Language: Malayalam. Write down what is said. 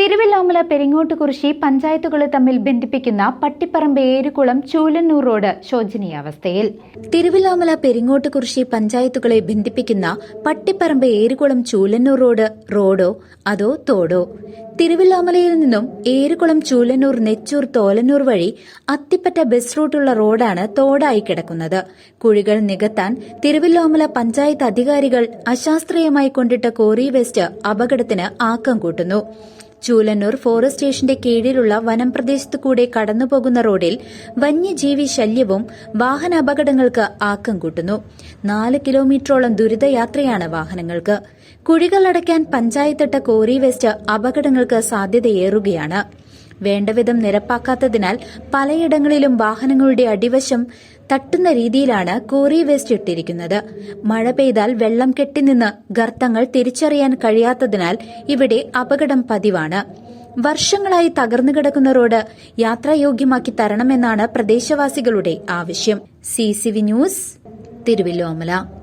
Thiruvillwamala Peringottukurissi പഞ്ചായത്തുകൾ തമ്മിൽ ബന്ധിപ്പിക്കുന്ന പട്ടിപ്പറമ്പ് ഏരുകുളം ചൂലന്നൂർ റോഡ് ശോചനീയാവസ്ഥയിൽ. തിരുവല്ലാമല പെരിങ്ങോട്ടുകുറിശി പഞ്ചായത്തുകളെ ബന്ധിപ്പിക്കുന്ന പട്ടിപ്പറമ്പ് ഏരുകുളം ചൂലന്നൂർ റോഡ് റോഡോ അതോ തോടോ? തിരുവല്ലാമലയിൽ നിന്നും ഏരുകുളം ചൂലന്നൂർ നെച്ചൂർ തോലന്നൂർ വഴി അത്തിപ്പറ്റ ബസ് റൂട്ടുള്ള റോഡാണ് തോടായി കിടക്കുന്നത്. കുഴികൾ നികത്താൻ തിരുവല്ലാമല പഞ്ചായത്ത് അധികാരികൾ അശാസ്ത്രീയമായി കൊണ്ടിട്ട കോറി വേസ്റ്റ് അപകടത്തിന് ആക്കം കൂട്ടുന്നു. ചൂലന്നൂർ ഫോറസ്റ്റ് സ്റ്റേഷന്റെ കീഴിലുള്ള വനംപ്രദേശത്തു കൂടെ കടന്നുപോകുന്ന റോഡിൽ വന്യജീവി ശല്യവും വാഹനാപകടങ്ങൾക്ക് ആക്കം കൂട്ടുന്നു. നാല് കിലോമീറ്ററോളം ദുരിതയാത്രയാണ് വാഹനങ്ങൾക്ക്. കുഴികളടയ്ക്കാൻ പഞ്ചായത്തിട്ട കോറി വെസ്റ്റ് അപകടങ്ങൾക്ക് സാധ്യതയേറുകയാണ്. വേണ്ടവിധം നിരപ്പാക്കാത്തതിനാൽ പലയിടങ്ങളിലും വാഹനങ്ങളുടെ അടിവശം തട്ടുന്ന രീതിയിലാണ് കോറി വേസ്റ്റ് ഇട്ടിരിക്കുന്നത്. മഴ പെയ്താൽ വെള്ളം കെട്ടിനിന്ന് ഗർത്തങ്ങൾ തിരിച്ചറിയാൻ കഴിയാത്തതിനാൽ ഇവിടെ അപകടം പതിവാണ്. വർഷങ്ങളായി തകർന്നു കിടക്കുന്ന റോഡ് യാത്രായോഗ്യമാക്കി തരണമെന്നാണ് പ്രദേശവാസികളുടെ ആവശ്യം. C news Thiruvalamala.